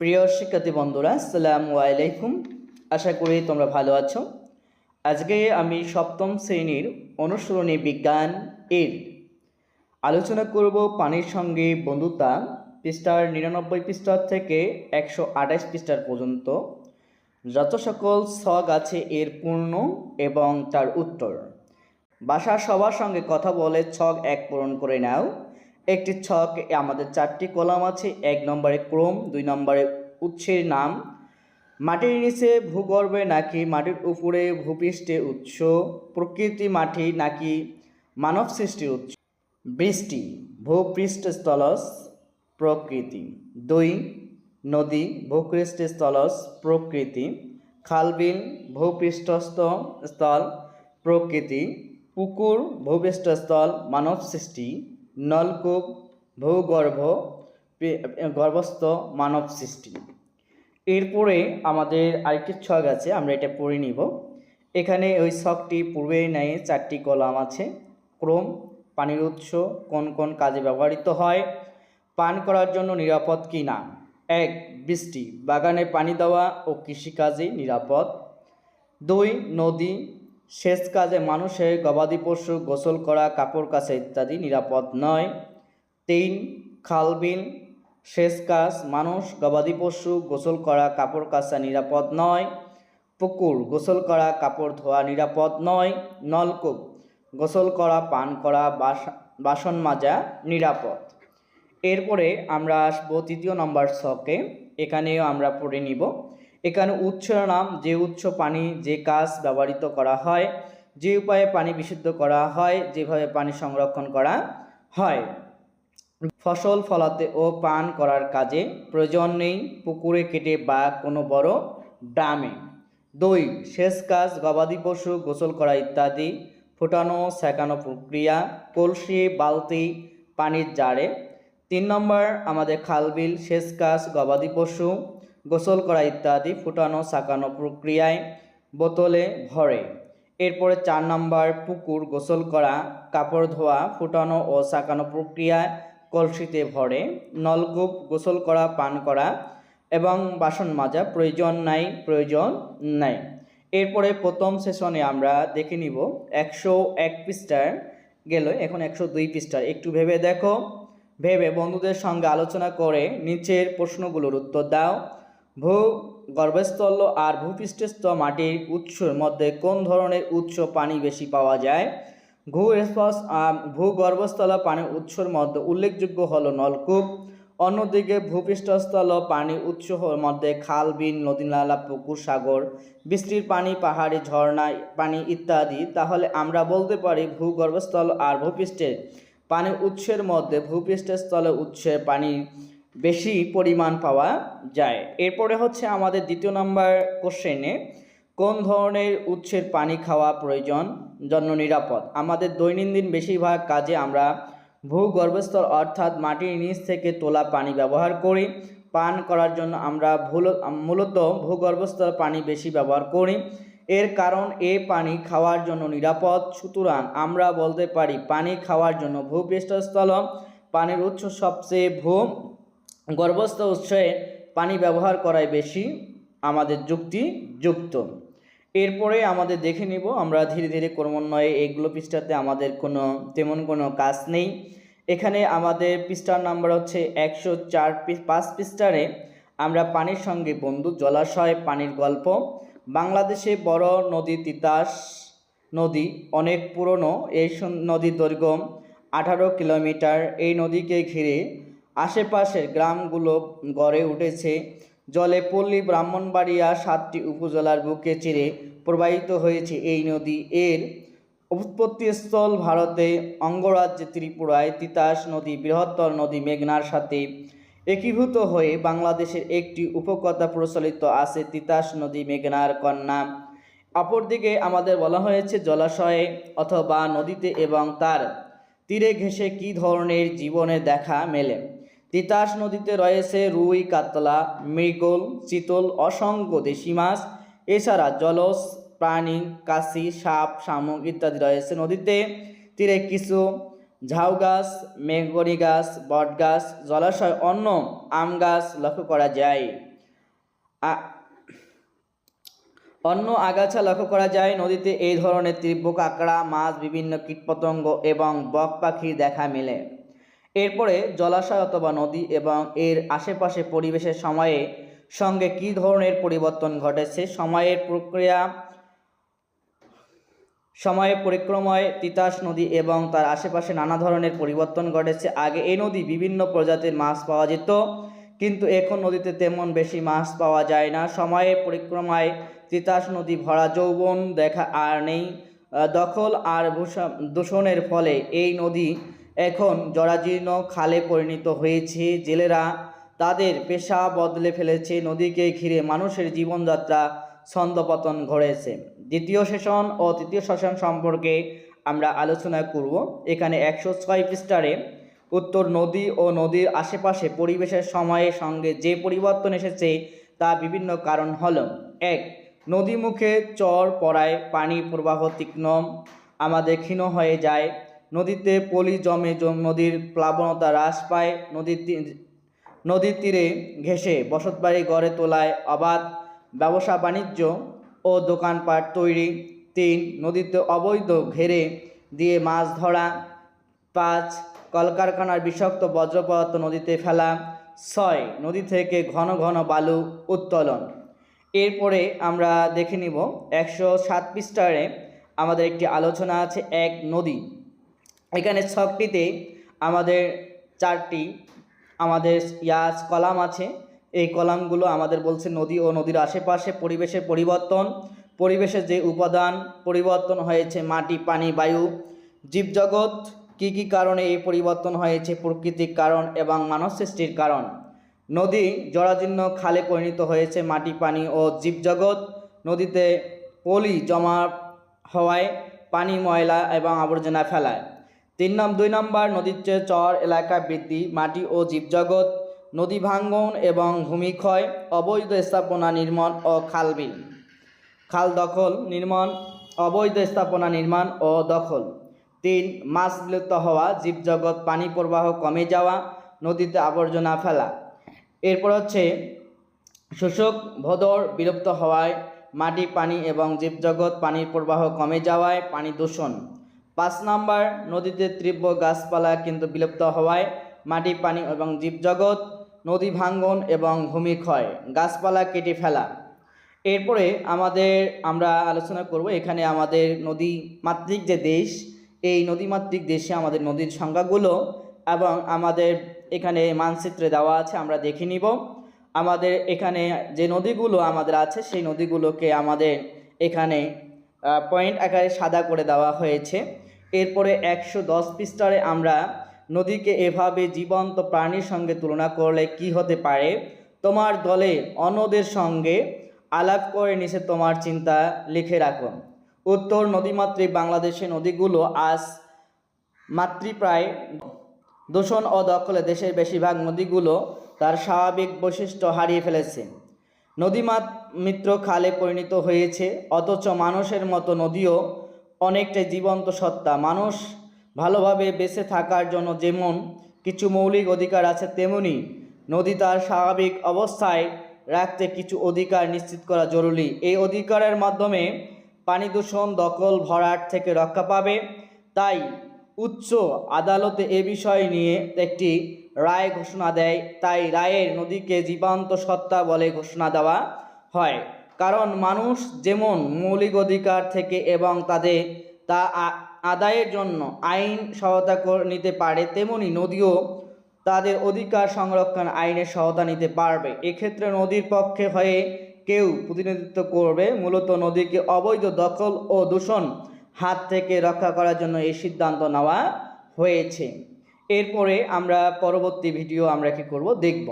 প্রিয় শিক্ষার্থী বন্ধুরা, আসসালামু আলাইকুম। আশা করি তোমরা ভালো আছো। আজকে আমি সপ্তম শ্রেণির অনুসরণী বিজ্ঞান এর আলোচনা করব পানির সঙ্গে বন্ধুতা পৃষ্ঠার নিরানব্বই পৃষ্ঠা থেকে একশো আঠাশ পৃষ্ঠার পর্যন্ত। যত সকল ছক আছে এর পূর্ণ এবং তার উত্তর। বাসার সবার সঙ্গে কথা বলে ছক এক পূরণ করে নাও। একটি ছক আমাদের চারটি কলাম আছে, এক নম্বরে ক্রম, দুই নম্বরে উৎসের নাম। মাটির নিচে ভূগর্ভে নাকি মাটির উপরে ভূপৃষ্ঠে উৎস, প্রকৃতি মাটি নাকি মানব সৃষ্টির উৎস। বৃষ্টি, ভূপৃষ্ঠস্থলস, প্রকৃতি। দুই, নদী, ভূপৃষ্ঠস্থলস, প্রকৃতি। খালবিল, ভূপৃষ্ঠস্থ স্থল, প্রকৃতি। পুকুর, ভূপৃষ্ঠস্থল, মানব সৃষ্টি। নলকূপ, ভূগর্ভ গর্ভস্থ মানব সৃষ্টি। এরপরে আমাদের আরেকটি ছক আছে, আমরা এটা পড়ে নিব। এখানে ওই ছকটি পূর্বে নেয় চারটি কলাম আছে। ক্রম, পানির উৎস, কোন কোন কাজে ব্যবহৃত হয়, পান করার জন্য নিরাপদ কি না? এক, বৃষ্টি, বাগানে পানি দেওয়া ও কৃষিকাজে নিরাপদ। দুই, নদী সেচ কাজে মানুষের গবাদি পশু, গোসল করা, কাপড় কাচা ইত্যাদি নিরাপদ নয়। তিন খালবিল সেচ কাজ, মানুষ গবাদি পশু, গোসল করা, কাপড় কাচা নিরাপদ নয়। পুকুর, গোসল করা, কাপড় ধোয়া নিরাপদ নয়। নলকূপ, গোসল করা, পান করা, বাস- বাসন মাজা নিরাপদ। এরপরে আমরা আসব তৃতীয় নম্বর ছকে। এখানেও আমরা পড়ে নিব। এখানে উৎসের নাম, যে উৎস পানি, যে কাজ ব্যবহৃত করা হয়, যে উপায়ে পানি বিশুদ্ধ করা হয়, যেভাবে পানি সংরক্ষণ করা হয়। ফসল ফলাতে ও পান করার কাজে প্রয়োজন নেই, পুকুরে কেটে বা কোনো বড় ড্রামে। দুই শেষ কাজ, গবাদি পশু গোসল করা ইত্যাদি, ফোটানো সেকানো প্রক্রিয়া, কলসি, বালতি, পানির জারে। তিন নম্বর, আমাদের খালবিল শেষ কাজ, গবাদি পশু গোসল করা ইত্যাদি, ফুটানো, সাকানো প্রক্রিয়ায় বোতলে ভরে। এরপরে চার নম্বর পুকুর গোসল করা, কাপড় ধোয়া, ফুটানো ও সাকানো প্রক্রিয়ায় কলসিতে ভরে। নলকূপ গোসল করা, পান করা এবং বাসন মাজা প্রয়োজন নাই প্রয়োজন নাই। এরপরে প্রথম সেশনে আমরা দেখে নিব একশো এক পৃষ্ঠার গেল, এখন একশো দুই পৃষ্ঠার। একটু ভেবে দেখো। ভেবে বন্ধুদের সঙ্গে আলোচনা করে নিচের প্রশ্নগুলোর উত্তর দাও। ভূ গর্ভস্থল আর ভূপৃষ্ঠস্থ মাটির উৎসের মধ্যে কোন ধরনের উৎস পানি বেশি পাওয়া যায়? ভূ ভূগর্ভস্থল পানির উৎসের মধ্যে উল্লেখযোগ্য হল নলকূপ। অন্যদিকে ভূপৃষ্ঠস্থল পানির উৎস মধ্যে খাল বিল নদী নালা পুকুর, সাগর বৃষ্টির পানি, পাহাড়ি ঝর্ণা, পানি ইত্যাদি। তাহলে আমরা বলতে পারি ভূগর্ভস্থল আর ভূপৃষ্ঠের পানির উৎসের মধ্যে ভূপৃষ্ঠের স্থলে উৎসের পানি বেশি পরিমাণ পাওয়া যায়। এরপরে হচ্ছে আমাদের দ্বিতীয় নম্বর কোশ্চেনে কোন ধরনের উৎসের পানি খাওয়া প্রয়োজন? জন্য নিরাপদ। আমাদের দৈনন্দিন বেশিরভাগ কাজে আমরা ভূগর্ভস্থল অর্থাৎ মাটির নিচ থেকে তোলা পানি ব্যবহার করি। পান করার জন্য আমরা ভুল- মূলত ভূগর্ভস্থল পানি বেশি ব্যবহার করি। এর কারণ, এ পানি খাওয়ার জন্য নিরাপদ। সুতরাং আমরা বলতে পারি, পানি খাওয়ার জন্য ভূপৃষ্ঠস্থল পানির উৎস সবচেয়ে ভূ গর্ভস্থ উৎসে পানি ব্যবহার করাই বেশি আমাদের যুক্তি যুক্ত এরপরে আমাদের দেখে নিব, আমরা ধীরে ধীরে ক্রমান্বয়ে এগুলো পৃষ্ঠাতে আমাদের কোনো, তেমন কোনো কাজ নেই। এখানে আমাদের পৃষ্ঠার নাম্বার হচ্ছে একশো চার পাঁচ পৃষ্ঠারে আমরা পানির সঙ্গে বন্ধু, জলাশয়, পানির গল্প। বাংলাদেশে বড় নদী তিতাস নদী অনেক পুরনো। এই নদীর দৈর্ঘ্য আঠারো কিলোমিটার। এই নদীকে ঘিরে আশেপাশের গ্রামগুলো গড়ে উঠেছে। জলে পল্লী ব্রাহ্মণবাড়িয়া সাতটি উপজেলার বুকে চিরে প্রবাহিত হয়েছে এই নদী। এর উৎপত্তিস্থল ভারতে অঙ্গরাজ্যে ত্রিপুরায় তিতাস নদী, বৃহত্তর নদী মেঘনার সাথে একীভূত হয়ে বাংলাদেশের একটি উপকথা প্রচলিত আছে তিতাস নদী মেঘনার কন্যা। অপরদিকে আমাদের বলা হয়েছে জলাশয়ে অথবা নদীতে এবং তার তীরে ঘেঁষে কী ধরনের জীবনে দেখা মেলে। তিতাস নদীতে রয়েছে রুই, কাতলা, মৃগল, চিতল, অসংখ্য দেশি মাছ। এছাড়া জলজ, প্রাণী, কাশি, সাপ, শামুক ইত্যাদি রয়েছে নদীতে। তীরে কিছু ঝাউ গাছ মেঘগড়ি গাছ, বট গাছ, জলাশয়, অন্য আম গাছ লক্ষ্য করা যায়। অন্য আগাছা লক্ষ্য করা যায় নদীতে। এই ধরনের তীব্র কাঁকড়া, মাছ, বিভিন্ন কীটপতঙ্গ এবং বক পাখি দেখা মেলে। এরপরে জলাশয় অথবা নদী এবং এর আশেপাশে পরিবেশের সময়ে সঙ্গে কী ধরনের পরিবর্তন ঘটেছে? সময়ের প্রক্রিয়া সময়ে পরিক্রমায় তিতাস নদী এবং তার আশেপাশে নানা ধরনের পরিবর্তন ঘটেছে। আগে এই নদী বিভিন্ন প্রজাতির মাছ পাওয়া যেত, কিন্তু এখন নদীতে তেমন বেশি মাছ পাওয়া যায় না। সময়ে পরিক্রমায় তিতাস নদী ভরা যৌবন দেখা আর নেই। দখল আর দূষণের ফলে এই নদী এখন জরাজীর্ণ খালে পরিণত হয়েছে জেলেরা। তাদের পেশা বদলে ফেলেছে নদীকে ঘিরে মানুষের জীবনযাত্রা ছন্দপতন ঘটেছে। দ্বিতীয় সেশন ও তৃতীয় সেশন সম্পর্কে আমরা আলোচনা করব। এখানে একশো ছয় পৃষ্ঠারে উত্তর নদী ও নদীর আশেপাশে পরিবেশের সময়ের সঙ্গে যে পরিবর্তন এসেছে তা বিভিন্ন কারণ হল। এক নদী মুখে চর পড়ায় পানি প্রবাহ তীক্ষ্ণ, আমাদের ক্ষীণ হয়ে যায়। নদীতে পলি জমে নদীর প্লাবনতা হ্রাস পায়। নদীর নদীর তীরে ঘেঁষে বসতবাড়ি গড়ে তোলায় অবাধ ব্যবসা বাণিজ্য ও দোকানপাট তৈরি। তিন, নদীতে অবৈধ ঘেরে দিয়ে মাছ ধরা। পাঁচ, কলকারখানার বিষাক্ত বজ্র পদার্থ নদীতে ফেলা। ছয়, নদী থেকে ঘন ঘন বালু উত্তোলন। এরপরে আমরা দেখে নিব একশো সাত পৃষ্ঠারে আমাদের একটি আলোচনা আছে, এক নদী। এখানে ছকটিতে আমাদের চারটি আমাদের ইয়াস কলাম আছে। এই কলামগুলো আমাদের বলছে নদী ও নদীর আশেপাশে পরিবেশের পরিবর্তন, পরিবেশের যে উপাদান, পরিবর্তন হয়েছে মাটি, পানি, বায়ু, জীবজগৎ, কী কী কারণে এই পরিবর্তন হয়েছে প্রকৃতিক কারণ এবং মানব সৃষ্টির কারণ। নদী জরাজীর্ণ খালে পরিণত হয়েছে, মাটি, পানি ও জীবজগৎ। নদীতে পলি জমা হওয়ায় পানি ময়লা এবং আবর্জনা ফেলায়। তিন নম, দুই নম্বর, নদীর চেয়ে চর, এলাকা বৃদ্ধি, মাটি ও জীবজগৎ, নদী ভাঙ্গন এবং ভূমিক্ষয়, অবৈধ স্থাপনা নির্মাণ ও খালবিল খাল দখল, নির্মাণ, অবৈধ স্থাপনা নির্মাণ ও দখল। তিন, মাছ বিলুপ্ত হওয়া, জীবজগৎ, পানি প্রবাহ কমে যাওয়া, নদীতে আবর্জনা ফেলা। এরপর হচ্ছে, শোষক, ভদর বিলুপ্ত হওয়ায় মাটি, পানি এবং জীবজগৎ, পানির প্রবাহ কমে যাওয়ায় পানি দূষণ। পাঁচ নাম্বার, নদীতে তীব্র গাছপালা কিন্তু বিলুপ্ত হওয়ায় মাটি, পানি এবং জীবজগৎ, নদী ভাঙ্গন এবং ভূমিক্ষয় গাছপালা কেটে ফেলা। এরপরে আমাদের আমরা আলোচনা করব এখানে আমাদের নদী মাতৃক যে দেশ, এই নদীমাতৃক দেশে আমাদের নদীর সংখ্যাগুলো এবং আমাদের এখানে মানচিত্রে দেওয়া আছে, আমরা দেখে নিব। আমাদের এখানে যে নদীগুলো আমাদের আছে, সেই নদীগুলোকে আমাদের এখানে পয়েন্ট আকারে সাদা করে দেওয়া হয়েছে। এরপরে একশো দশ পৃষ্ঠারে আমরা নদীকে এভাবে জীবন্ত প্রাণীর সঙ্গে তুলনা করলে কি হতে পারে? তোমার দলে অন্যদের সঙ্গে আলাপ করে নিচে তোমার চিন্তা লিখে রাখো। উত্তর নদীমাতৃক বাংলাদেশে নদীগুলো আজ মাতৃপ্রায়। দূষণ ও দখলে দেশের বেশিরভাগ নদীগুলো তার স্বাভাবিক বৈশিষ্ট্য হারিয়ে ফেলেছে। নদীমাত মিত্র খালে পরিণত হয়েছে, অথচ মানুষের মতো নদীও অনেকটাই জীবন্ত সত্তা। মানুষ ভালোভাবে বেঁচে থাকার জন্য যেমন কিছু মৌলিক অধিকার আছে, তেমনি নদী তার স্বাভাবিক অবস্থায় রাখতে কিছু অধিকার নিশ্চিত করা জরুরি। এই অধিকারের মাধ্যমে পানি দূষণ, দখল, ভরাট থেকে রক্ষা পাবে। তাই উচ্চ আদালতে এ বিষয় নিয়ে একটি রায় ঘোষণা দেয়। তাই রায়ের নদীকে জীবন্ত সত্তা বলে ঘোষণা দেওয়া হয়। কারণ মানুষ যেমন মৌলিক অধিকার থেকে এবং তাদের তা আদায়ের জন্য আইন সহায়তা নিতে পারে, তেমনি নদীও তাদের অধিকার সংরক্ষণ আইনের সহায়তা নিতে পারবে। এক্ষেত্রে নদীর পক্ষে হয়ে কেউ প্রতিনিধিত্ব করবে। মূলত নদীকে অবৈধ দখল ও দূষণ হাত থেকে রক্ষা করার জন্য এই সিদ্ধান্ত নেওয়া হয়েছে। এরপরে আমরা পরবর্তী ভিডিও আমরা কি করব? দেখব।